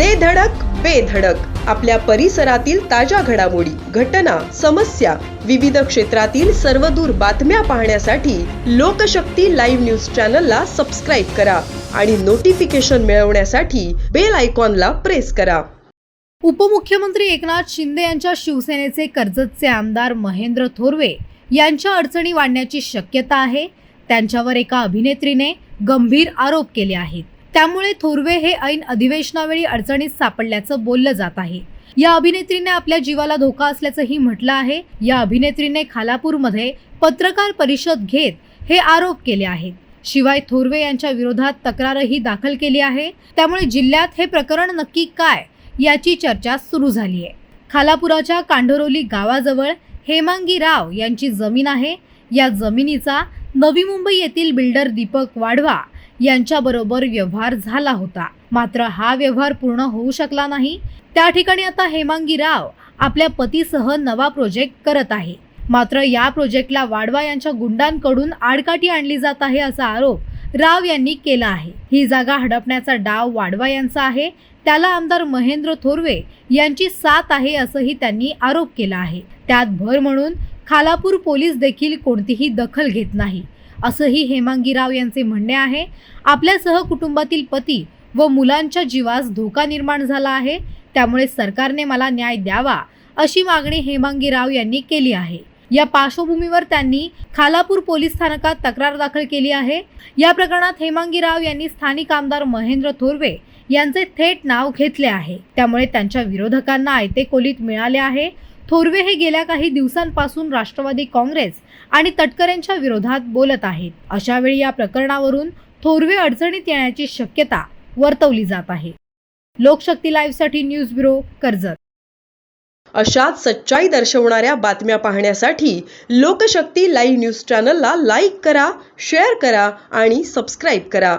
दे धडक बेधडक आपल्या परिसरातील ताज्या घडामोडी घटना समस्या विविध क्षेत्रातील सर्वदूर बातम्या पाहण्यासाठी लोकशक्ती लाईव्ह न्यूज चॅनलला सबस्क्राईब करा आणि नोटिफिकेशन मिळवण्यासाठी बेल आयकॉनला प्रेस करा. उपमुख्यमंत्री एकनाथ शिंदे यांच्या शिवसेनेचे कर्जतचे आमदार महेंद्र थोरवे यांच्या अडचणी वाढण्याची शक्यता आहे. त्यांच्यावर एका अभिनेत्रीने गंभीर आरोप केले आहेत. त्यामुळे थोरवे हे ऐन अधिवेशनावेळी अडचणीत सापडल्याचं बोललं जात आहे. या अभिनेत्रीने आपल्या जीवाला धोका असल्याचंही म्हटलं आहे. या अभिनेत्रीने खालापूरमध्ये पत्रकार परिषद घेत हे आरोप केले आहेत. शिवाय थोरवे यांच्या विरोधात तक्रारही दाखल केली आहे. त्यामुळे जिल्ह्यात हे प्रकरण नक्की काय याची चर्चा सुरू झाली आहे खालापुराच्या कांढरोली गावाजवळ हेमांगी राव यांची जमीन आहे. या जमिनीचा नवी मुंबई येथील बिल्डर दीपक वाढवा यांच्याबरोबर व्यवहार झाला होता. मात्र हा व्यवहार पूर्ण होऊ शकला नाही. त्या ठिकाणी आता हेमांगी राव आपल्या पतीसह नवा प्रोजेक्ट करत आहे. मात्र या प्रोजेक्टला वाडवा यांच्या गुंडांकडून आडकाठी आणली जात आहे असा आरोप राव यांनी केला आहे. ही जागा हडपण्याचा डाव वाडवा यांचा आहे. त्याला आमदार महेंद्र थोरवे यांची साथ आहे असंही त्यांनी आरोप केला आहे. त्यात भर म्हणून खालापूर पोलीस देखील कोणतीही दखल घेत नाही. असंही हेमांगी राव यांचे म्हणणे आहे. आपल्या सहकुटुंबातील पती व मुलांच्या जीवास धोका निर्माण झाला आहे. त्यामुळे सरकारने मला न्याय द्यावा अशी मागणी हेमांगी राव यांनी केली आहे. या पार्श्वभूमीवर त्यांनी खालापूर पोलीस स्थानकात तक्रार दाखल केली आहे. या प्रकरणात हेमांगी राव यांनी स्थानिक आमदार महेंद्र थोरवे यांचे थेट नाव घेतले आहे. त्यामुळे त्यांच्या विरोधकांना आयते कोलीत मिळाले आहे. थोरवे हे गेल्या काही दिवसांपासून राष्ट्रवादी काँग्रेस आणि तटकरेंच्या विरोधात बोलत आहेत. अशावेळी या प्रकरणावरून थोरवे अडचणीत येण्याची शक्यता वर्तवली जात आहे. लोकशक्ती लाईव्हसाठी न्यूज ब्युरो कर्जत. अशाच सच्चाई दर्शवणाऱ्या बातम्या पाहण्यासाठी लोकशक्ती लाईव्ह न्यूज चॅनलला लाईक करा शेअर करा आणि सबस्क्राईब करा.